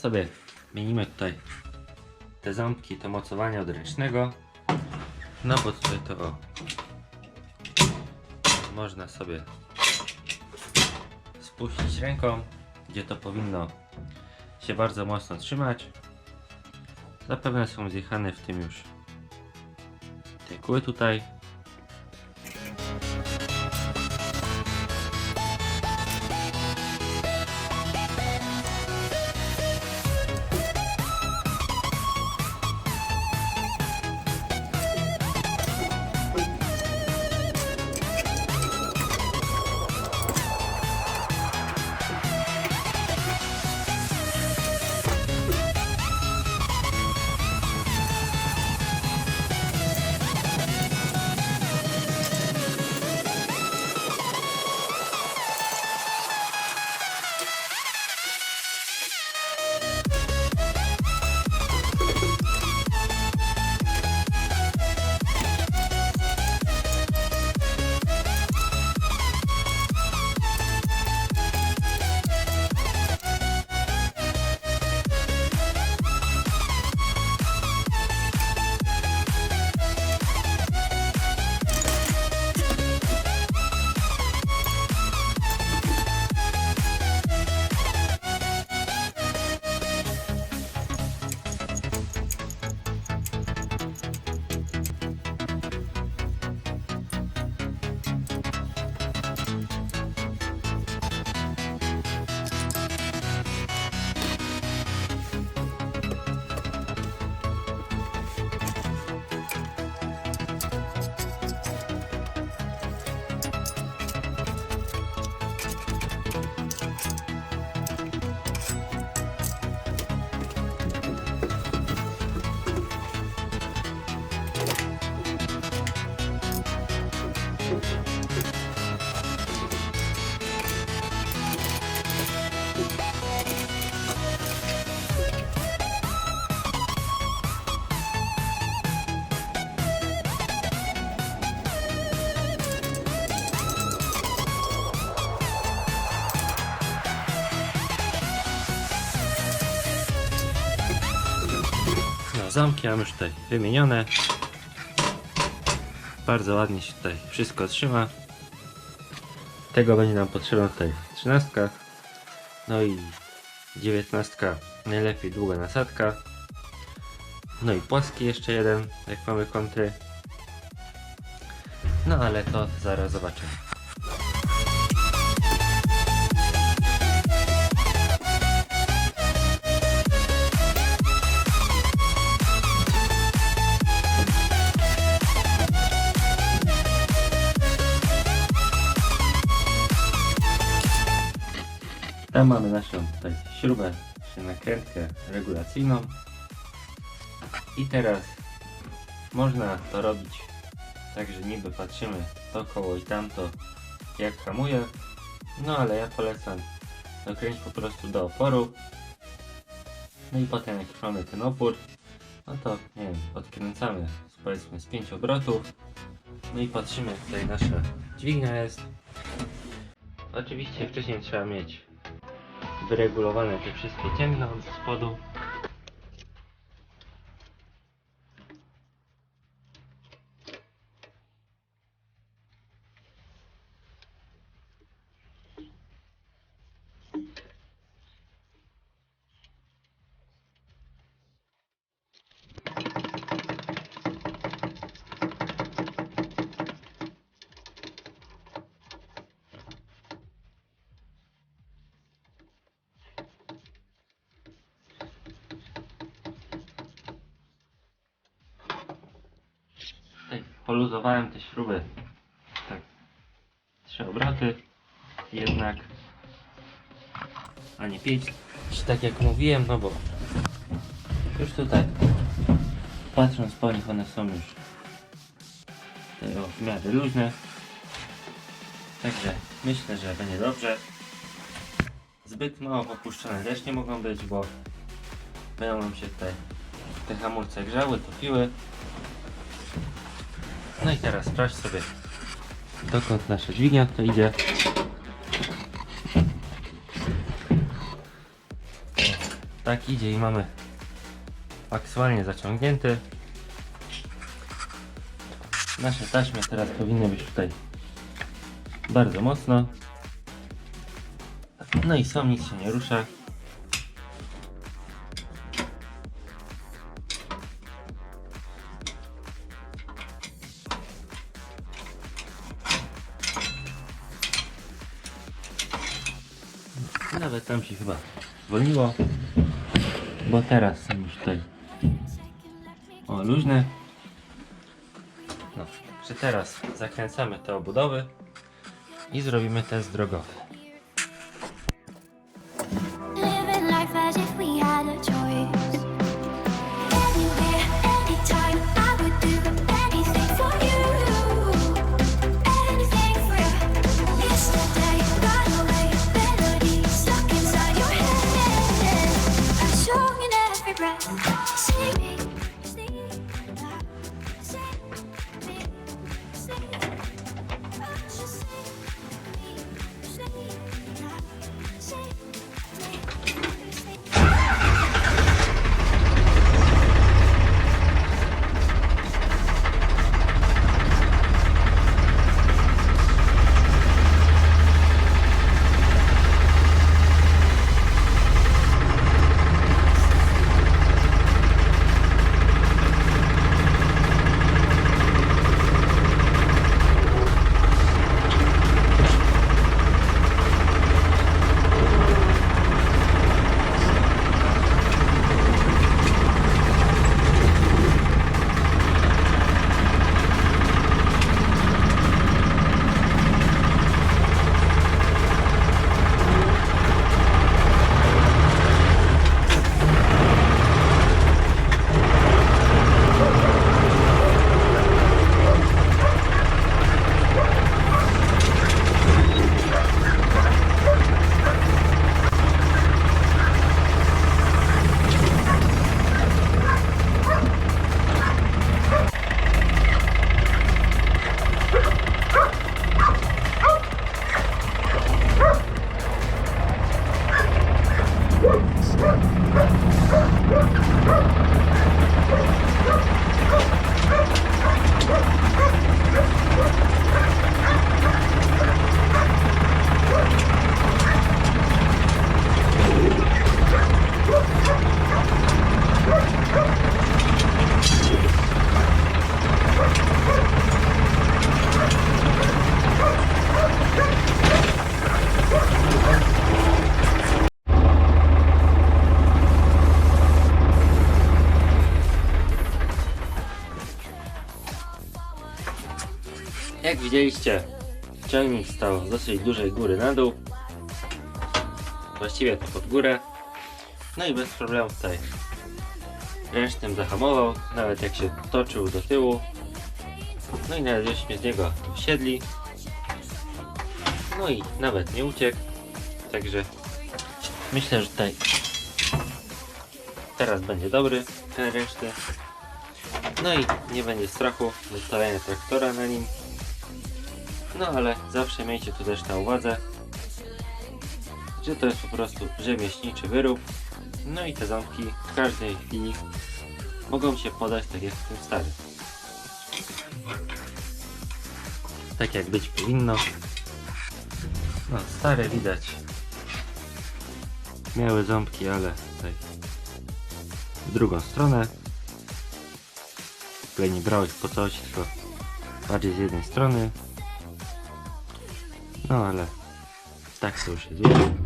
sobie zmienimy tutaj te ząbki, to mocowanie od ręcznego. No bo tutaj to o, można sobie spuścić ręką, gdzie to powinno się bardzo mocno trzymać. Zapewne są zjechane w tym już te kły tutaj. Zamki mam już tutaj wymienione. Bardzo ładnie się tutaj wszystko trzyma. Tego będzie nam potrzebna tutaj 13. No i 19. Najlepiej długa nasadka. No i płaski jeszcze jeden, jak mamy kąty. No ale to zaraz zobaczymy. Tam mamy naszą tutaj śrubę, czy nakrętkę regulacyjną. I teraz można to robić tak, że niby patrzymy to koło i tamto jak hamuje. No ale ja polecam dokręcić po prostu do oporu. No i potem jak mamy ten opór, no to nie wiem, odkręcamy powiedzmy z 5 obrotów. No i patrzymy tutaj nasza dźwignia jest. Oczywiście wcześniej trzeba mieć wyregulowane te wszystkie cięgna od spodu. Tutaj poluzowałem te śruby. Tak. Trzy obroty. Jednak. A nie pięć. Tak jak mówiłem, no bo już tutaj patrząc po nich one są już w miarę luźne. Także myślę, że będzie dobrze. Zbyt mało popuszczone też nie mogą być, bo będą nam się tutaj te hamulce grzały, topiły. No i teraz sprawdź sobie dokąd nasza dźwignia to idzie. tak idzie i mamy aktualnie zaciągnięty. Nasze taśmy teraz powinny być tutaj bardzo mocno. No i są, nic się nie rusza. Nawet tam się chyba zwolniło, bo teraz są już tutaj o luźne. No, czy teraz zakręcamy te obudowy i zrobimy test drogowy. Thank you. Jak widzieliście, ciągnik stał z dosyć dużej góry na dół. Właściwie to pod górę. No i bez problemu tutaj ręcznym zahamował, nawet jak się toczył do tyłu. No i nawet żeśmy z niego wsiedli. No i nawet nie uciekł. Także myślę, że tutaj teraz będzie dobry ten ręczny. No i nie będzie strachu zostawiania traktora na nim. No ale zawsze miejcie tu też na uwadze, że to jest po prostu rzemieślniczy wyrób. No i te ząbki w każdej chwili mogą się podać tak jak w tym starym. Tak jak być powinno. No stare widać. Miały ząbki, ale tutaj w drugą stronę. W ogóle nie brałeś po coś, tylko bardziej z jednej strony. No ale tak to wiecie.